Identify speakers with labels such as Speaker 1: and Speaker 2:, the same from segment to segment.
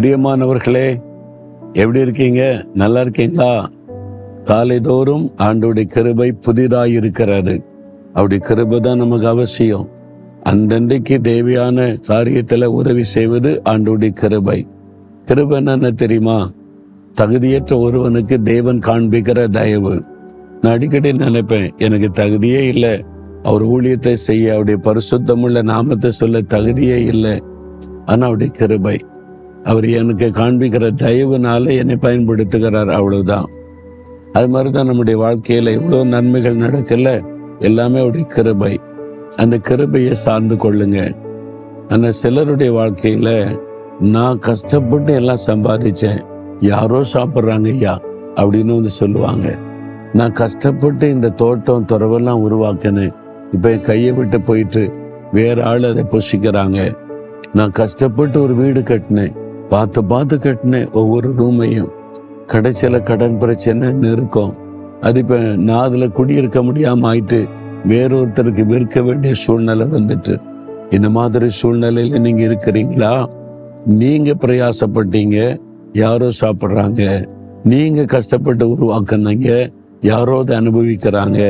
Speaker 1: பிரியமானவர்களே எப்படி இருக்கீங்க? நல்லா இருக்கீங்களா? காலைதோறும் ஆண்டோடைய கிருபை புதிதாக இருக்கிறாரு அவருடைய கிருபை தான் நமக்கு அவசியம். அந்தன்றைக்கு தேவையான காரியத்தில் உதவி செய்வது ஆண்டோடைய கிருபை. கிருபை என்னென்ன தெரியுமா? தகுதியற்ற ஒருவனுக்கு தேவன் காண்பிக்கிற தயவு. நான் அடிக்கடி நினைப்பேன் எனக்கு தகுதியே இல்லை. அவர் ஊழியத்தை செய்ய அவருடைய பரிசுத்தமுள்ள நாமத்தை சொல்ல தகுதியே இல்லை. ஆனால் அவருடைய கிருபை. அவர் எனக்கு காண்பிக்கிற தயவுனால என்னை பயன்படுத்துகிறார் அவ்வளவுதான். அது மாதிரி தான் நம்முடைய வாழ்க்கையில எவ்வளோ நன்மைகள் நடக்கல எல்லாமே அவருடைய கிருபை. அந்த கிருபையை சார்ந்து கொள்ளுங்க. ஆனா சிலருடைய வாழ்க்கையில நான் கஷ்டப்பட்டு எல்லாம் சம்பாதிச்சேன். யாரோ சாப்பிட்றாங்க ஐயா அப்படின்னு வந்து சொல்லுவாங்க. நான் கஷ்டப்பட்டு இந்த தோட்டம் துறவெல்லாம் உருவாக்கினேன். இப்போ என் கையை விட்டு போயிட்டு வேற ஆள் அதை புஷிக்கிறாங்க நான் கஷ்டப்பட்டு ஒரு வீடு கட்டினேன். பார்த்து பார்த்து கட்டினேன் ஒவ்வொரு ரூமையும் கடைசியில் கடன் பிரச்சனை நெருக்கம் அது இப்போ நான் அதில் குடியிருக்க முடியாமல் ஆயிட்டு வேறொருத்தருக்கு விற்க வேண்டிய சூழ்நிலை வந்துட்டு. இந்த மாதிரி சூழ்நிலையில் நீங்கள் இருக்கிறீங்களா? நீங்கள் பிரயாசப்பட்டீங்க யாரோ சாப்பிட்றாங்க. நீங்கள் கஷ்டப்பட்டு உருவாக்குனீங்க யாரோ அதை அனுபவிக்கிறாங்க.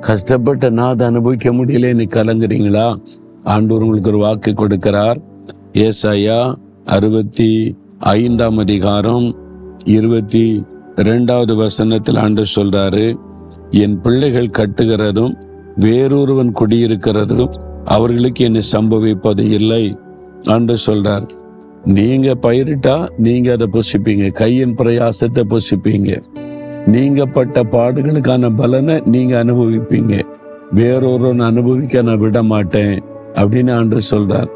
Speaker 1: கஷ்டப்பட்ட நான் அதை அனுபவிக்க முடியல நீ கலங்குறீங்களா? ஆண்டவர் உங்களுக்கு ஒரு வாக்கு கொடுக்கிறார். ஏசாயா அறுபத்தி ஐந்தாம் அதிகாரம் இருபத்தி ரெண்டாவது வசனத்தில் ஆண்டு சொல்றாரு என் பிள்ளைகள் கட்டுகிறதும் வேறொருவன் குடியிருக்கிறதும் அவர்களுக்கு என்னை சம்பவிப்பது இல்லை ஆண்டு சொல்றார். நீங்க பயிரிட்டா நீங்க அதை புசிப்பீங்க. கையின் பிரயாசத்தை புசிப்பீங்க. நீங்க பட்ட பாடுகளுக்கான பலனை நீங்க அனுபவிப்பீங்க. வேறொருவன் அனுபவிக்க நான் விட மாட்டேன் அப்படின்னு ஆண்டு சொல்றார்.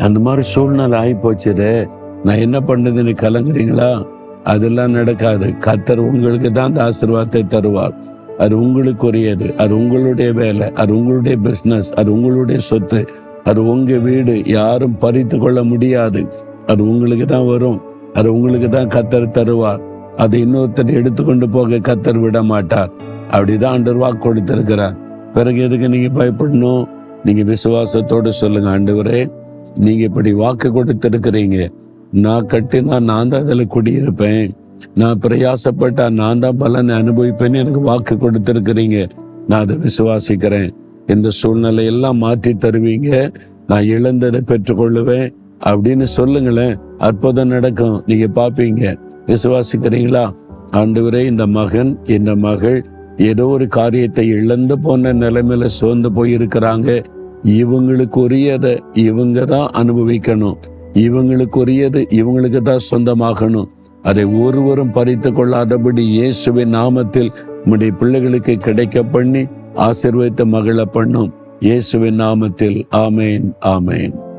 Speaker 1: அந்த மாதிரி சூழ்நிலை ஆகி போச்சுடே நான் என்ன பண்ணதுன்னு கலங்குறீங்களா? அதெல்லாம் நடக்காது. கத்தர் உங்களுக்கு தான் அந்த ஆசீர்வாதத்தை தருவார். அது உங்களுக்குரியது. அது உங்களுடைய வேலை. அது உங்களுடைய பிசினஸ் அது உங்களுடைய சொத்து. அது உங்க வீடு. யாரும் பறித்து கொள்ள முடியாது. அது உங்களுக்கு தான் வரும். அது உங்களுக்கு தான் கத்தர் தருவார். அது இன்னொருத்தர் எடுத்துக்கொண்டு போக கத்தர் விட மாட்டார் அப்படிதான் ஆண்டவர் வாக்கு கொடுத்திருக்கிறார். பிறகு எதுக்கு நீங்க பயப்படணும்? நீங்க விசுவாசத்தோடு சொல்லுங்க ஆண்டவரே. நீங்க இப்படி வாக்கு கொடுத்திருக்கிறீங்க நான் கட்டினா நான் தான் அதில் குடியிருப்பேன். நான் பிரயாசப்பட்டா நான் தான் பலனை அனுபவிப்பேன்னு எனக்கு வாக்கு கொடுத்திருக்கிறீங்க நான் அதை விசுவாசிக்கிறேன். இந்த சூழ்நிலை எல்லாம் மாற்றி தருவீங்க. நான் இழந்ததை பெற்றுக்கொள்ளுவேன். அப்படின்னு சொல்லுங்களேன். அற்புதம் நடக்கும். நீங்க பாப்பீங்க விசுவாசிக்கிறீங்களா? ஆண்டவரே இந்த மகன் இந்த மகள் ஏதோ ஒரு காரியத்தை இழந்து போன நிலைமையில சோர்ந்து போயிருக்கிறாங்க. இவங்களுக்கு உரியதை இவங்க தான் அனுபவிக்கணும். இவங்களுக்கு உரியது இவங்களுக்கு தான் சொந்தமாகணும். அதை ஒருவரும் பறித்து கொள்ளாதபடி இயேசுவின் நாமத்தில் உம்முடைய பிள்ளைகளுக்கு கிடைக்க பண்ணி ஆசிர்வதித்த மகிழ பண்ணும். இயேசுவின் நாமத்தில் ஆமேன் ஆமேன்.